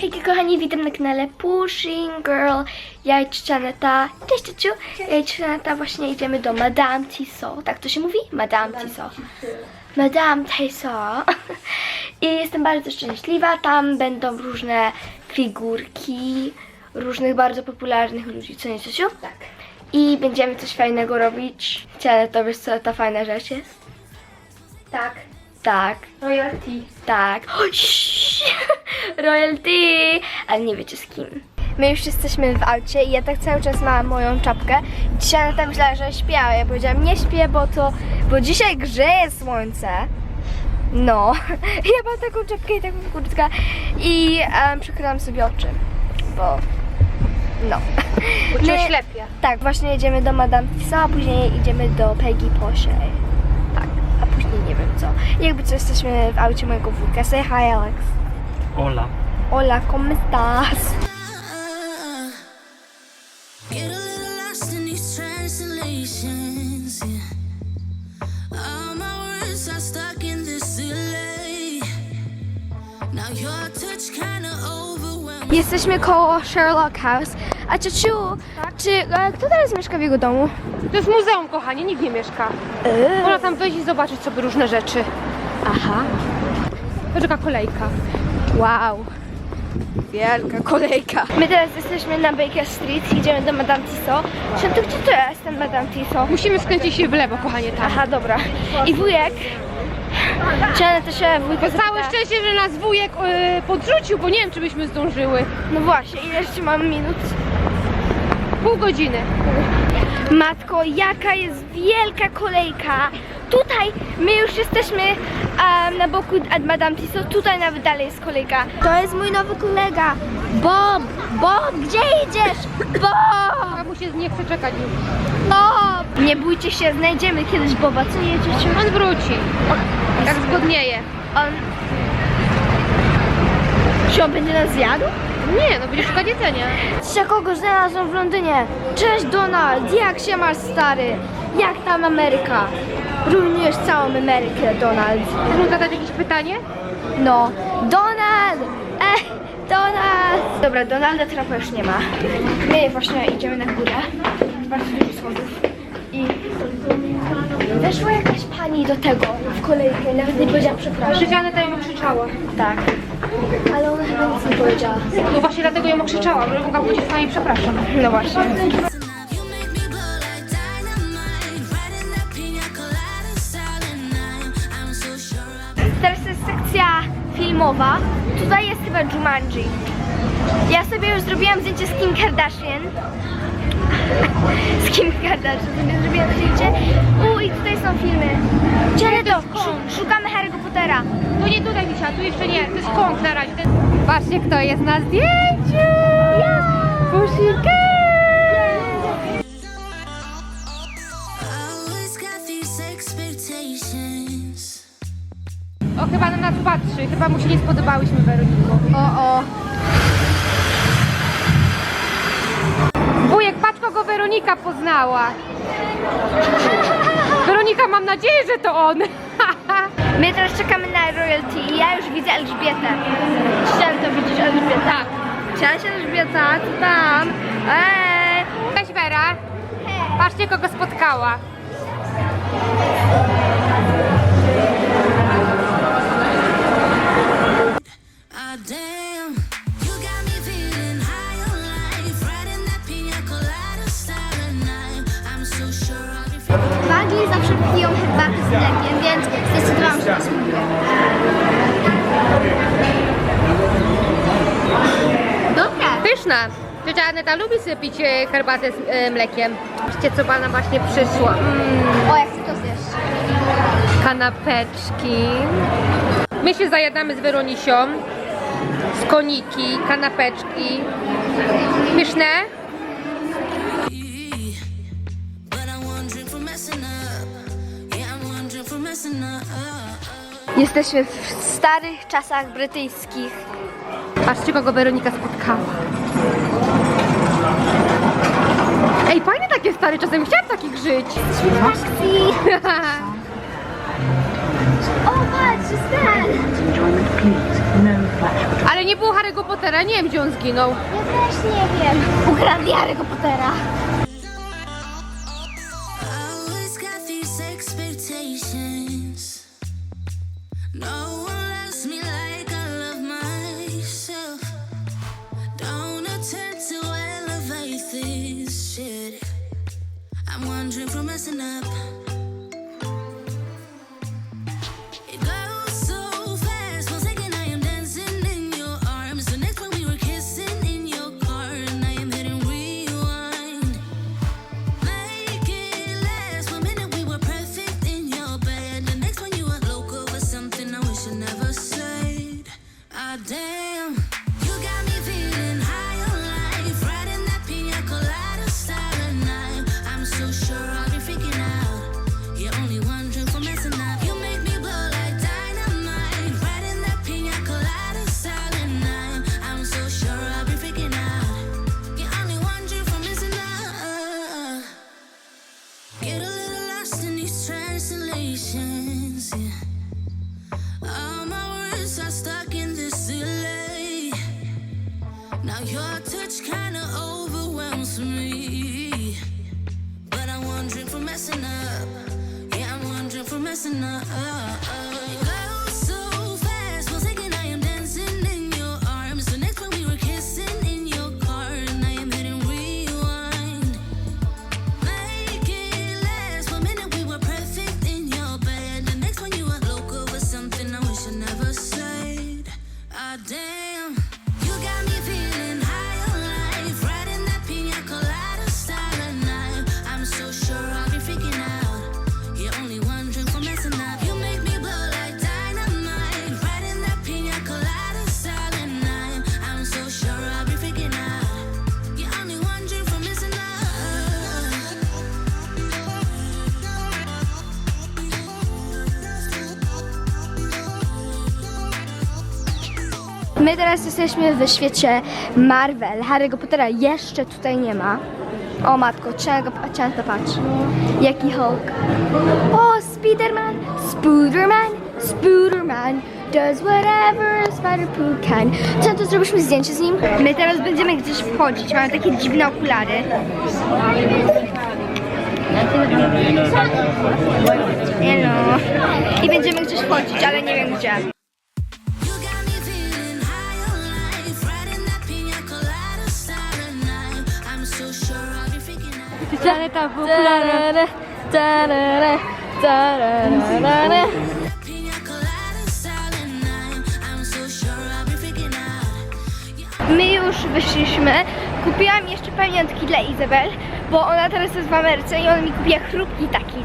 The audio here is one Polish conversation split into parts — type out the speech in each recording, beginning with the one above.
Hejka kochani, witam na kanale Pushing Girl. Ja i Czaneta. Cześć ciociu. Ja i Czaneta właśnie idziemy do Madame Tissot. Tak to się mówi? Madame Tissot. Madame Tissot. I jestem bardzo szczęśliwa. Tam będą różne figurki różnych bardzo popularnych ludzi. Co nie ciociu? Tak. I będziemy coś fajnego robić. Czaneta, wiesz co ta fajna rzecz jest? Tak. Tak. Royalty. Tak. Royalty! Ale nie wiecie z kim. My już jesteśmy w aucie i ja tak cały czas mam moją czapkę. Dzisiaj Aneta myślała, że śpię, a ja powiedziałam nie śpię, bo to, bo dzisiaj grzeje słońce. No, ja mam taką czapkę i taką kurtkę i um, przykryłam sobie oczy, bo no. Bo cię oślepia. Tak, właśnie jedziemy do Madame Tissot, a później idziemy do Peggy Poche. Tak, a później nie wiem co. Jakby co, jesteśmy w aucie mojego wujka. Say hi, Alex. Hola. Hola, ¿cómo estás? Jesteśmy koło Sherlock House. A ciociu, czy e, kto teraz mieszka w jego domu? To jest muzeum, kochanie, nikt nie mieszka. Można tam wejść i zobaczyć sobie różne rzeczy. Aha. To taka kolejka. Wow. Wielka kolejka. My teraz jesteśmy na Baker Street, idziemy do Madame Tissot. Czy to gdzie to jest ten Madame Tissot? Musimy skręcić się w lewo, kochanie, tam. Aha, dobra. I wujek. Ona też się wujka Całe zapyta? szczęście, że nas wujek y, podrzucił, bo nie wiem, czy byśmy zdążyły. No właśnie, ile jeszcze mam minut? Pół godziny. Matko, jaka jest wielka kolejka. Tutaj my już jesteśmy em, na boku Madame Tissot, tutaj nawet dalej jest kolejka. To jest mój nowy kolega. Bob, Bob, gdzie idziesz? Bob, Chyba mu się nie chce czekać już. Bob. Nie bójcie się, znajdziemy kiedyś Boba, co jedziecie? On wróci. Jak zgodnieje. On... Czy on będzie nas zjadł? Nie, no będzie szukać jedzenia. Czy kogo znalazłem w Londynie? Cześć Donald, jak się masz stary? Jak tam Ameryka? Rujnujesz całą Amerykę, Donald. Chcesz zadać jakieś pytanie? No, Donald! Ej, Donald! Dobra, Donalda Trumpa już nie ma. My właśnie idziemy na górę. Bardzo dużo schodów. Weszła jakaś pani do tego w kolejkę nawet nie powiedziała przepraszam. Życiane to ją krzyczała. Tak. Ale ona chyba nic nie powiedziała. No właśnie dlatego ją krzyczała, że mogła powiedzieć pani przepraszam. No właśnie. Teraz jest sekcja filmowa. Tutaj jest chyba Jumanji. Ja sobie już zrobiłam zdjęcie z Kim Kardashian. z Kim Kardashian sobie zrobiłam zdjęcie. U, i tutaj są filmy. Gdzie to? Szu- Szukamy Harry'ego Pottera. To nie tutaj Misia, tu jeszcze nie, to jest kąt na razie. Patrzcie kto jest na zdjęciu! Expectations. O, chyba na nas patrzy, chyba mu się nie spodobałyśmy Weroniko. O, o. Weronika poznała. Weronika, mam nadzieję, że to on. My teraz czekamy na royalty i ja już widzę Elżbietę. Chciałem to widzieć Elżbietę. Tak. Cześć Elżbieta, co tam? Eee. Cześć Wera. Patrzcie kogo spotkała. Ciocia Aneta lubi sobie pić e, herbatę z e, mlekiem. Patrzcie co pana właśnie przyszło. Mm, O, jak to zjeść. kanapeczki. My się zajadamy z Weronisią. Z koniki, kanapeczki. Pyszne? Jesteśmy w starych czasach brytyjskich. Patrzcie kogo Weronika spotkała. Ej, fajne takie stare czasem. Chciałam w takich żyć. Akcji. O, patrz, ten. Ale nie było Harry'ego Pottera, nie wiem gdzie on zginął. Ja też nie wiem. Ukradli Harry'ego Pottera. Messing up. Yeah, I'm wondering for messing up. My teraz jesteśmy w świecie Marvel. Harry'ego Pottera jeszcze tutaj nie ma. O matko, trzeba go trzeba to patrz. Jaki Hulk. O, Spiderman, Spooderman, Spooderman. Does whatever Spider-Pooh can. Co to zrobiliśmy zdjęcie z nim? My teraz będziemy gdzieś wchodzić. Mamy takie dziwne okulary. Hello. I będziemy gdzieś wchodzić, ale nie wiem gdzie. Freaking out. My już wyszliśmy. Kupiłam jeszcze pamiątki dla Izabel, bo ona teraz jest w Ameryce i ona mi kupiła chrupki taki.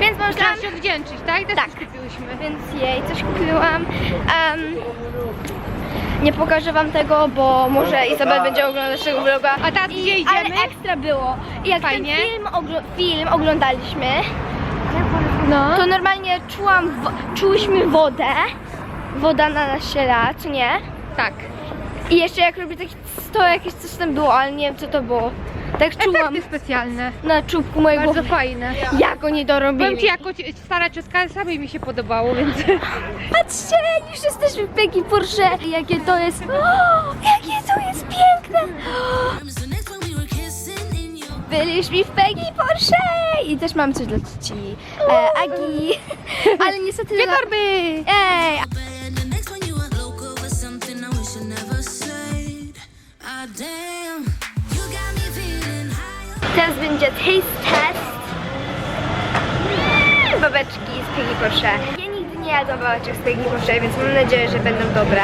Więc Trzeba pomyślałam, się odwdzięczyć, tak? Też Tak. kupiłyśmy. więc jej coś kupiłam. Em, nie pokażę wam tego, bo może Izabel będzie oglądać tego vloga. A teraz gdzie idziemy? Ale ekstra było. I jak Fajnie. ten film, ogl- film oglądaliśmy, No. to normalnie czułam, wo- czułyśmy wodę. Woda na nas się la, co nie? Tak. I jeszcze jak robię taki to jakieś coś tam było, ale nie wiem co to było. Tak czułam Efekty specjalne. na czubku mojego Bardzo fajne. Jak oni to? Powiem Ci, jako ci- stara ciotka samej mi się podobało, więc... Patrzcie, już jesteśmy w Peggy Porsche. Jakie to jest... O, jakie to jest piękne! O, Arms, the next one we were kissing in your byliśmy w Peggy Porsche! I też mam coś dla ci. E, Agi. Ale niestety... Dwie torby! Ej, bed. Teraz będzie taste test. Babeczki z Peggy Porsche. Ja nigdy nie jadłam babeczek z Peggy Porsche, więc mam nadzieję, że będą dobre.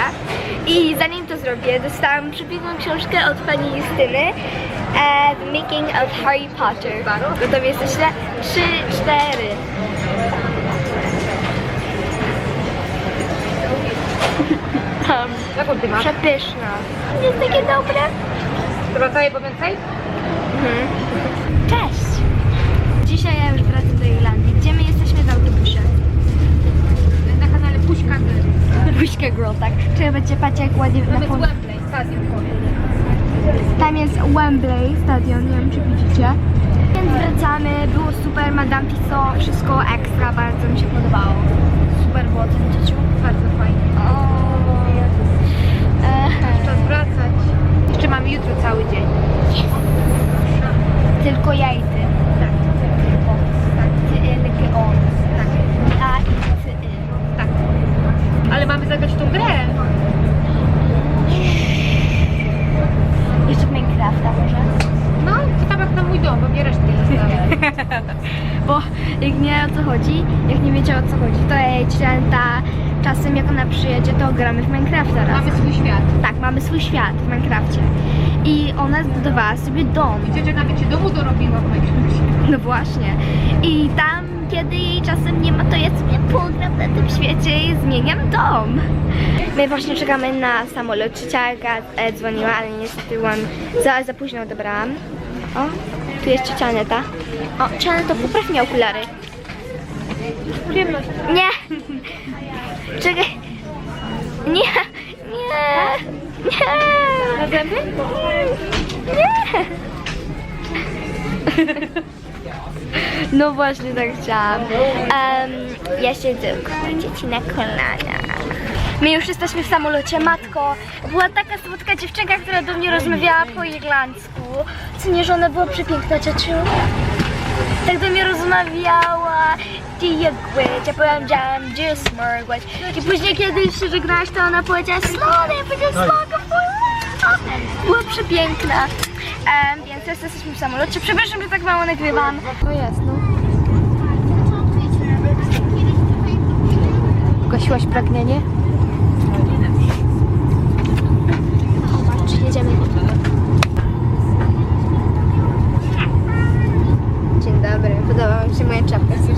I zanim to zrobię, dostałam przepiękną książkę od pani Justyny e, The Making of Harry Potter. Gotowi jesteście? Trzy, cztery. Um, Jaką Ty masz? przepyszna. Jest takie dobre. Wracaję po więcej? Cześć! Dzisiaj ja już wracam do Irlandii. Gdzie my jesteśmy w autobusie? Na kanale Puśka Girl. Puśka Girl, tak. Czy będzie pacie jak ładnie Tam na jest Wembley, stadion Tam jest Wembley, stadion, nie wiem czy widzicie. Więc wracamy, było super, Madame Tissot, wszystko ekstra, bardzo mi się podobało. Super było tym dzieciu, bardzo fajnie. O, Jezus. Czas wracać. Jeszcze mamy jutro cały dzień. Yes. Tylko ja i ty. Tak. Tylko. Tak. Tylko. Y, y, tak. I ty. Y. Tak. Ale mamy zagrać tą grę. Jeszcze w Minecrafta może. No, to tam jak na mój dom, bo mnie resztki. Bo jak nie o co chodzi, jak nie wiecie o co chodzi, to ja jej czytałem czasem jak ona przyjedzie, to gramy w Minecrafta razem. Mamy swój świat. Tak, mamy swój świat w Minecrafcie. I ona zbudowała sobie dom. Ciocia nawet się domu dorobiła. No właśnie. I tam, kiedy jej czasem nie ma, to ja sobie pogram na tym świecie i zmieniam dom. My właśnie czekamy na samolot. Ciocia Aga e, dzwoniła, ale niestety byłam za, za późno odebrałam. O, tu jest ciocia Aneta. O, ciocia Aneto, popraw mi okulary. Nie! Czekaj. Nie! Nie! Nie! Na zęby? Nie! No właśnie tak chciałam. Em, ja siedzę koło dzieci na kolanach. My już jesteśmy w samolocie. Matko, była taka słodka dziewczynka, która do mnie rozmawiała po irlandzku. Co nie, że ona była przepiękna, ciociu? Tak do mnie rozmawiała. Ty jak być, ja powiedziałam, gdzie smorgłać. I później kiedy się żegnałaś, to ona powiedziała slony, ja powiedziałam słonko, Była przepiękna. Em, więc teraz jesteśmy w samolocie. Przepraszam, że tak mało nagrywam. To jest, no. Gasiłaś pragnienie? Czy jedziemy? Dzień dobry, podoba mi się moja czapka z tym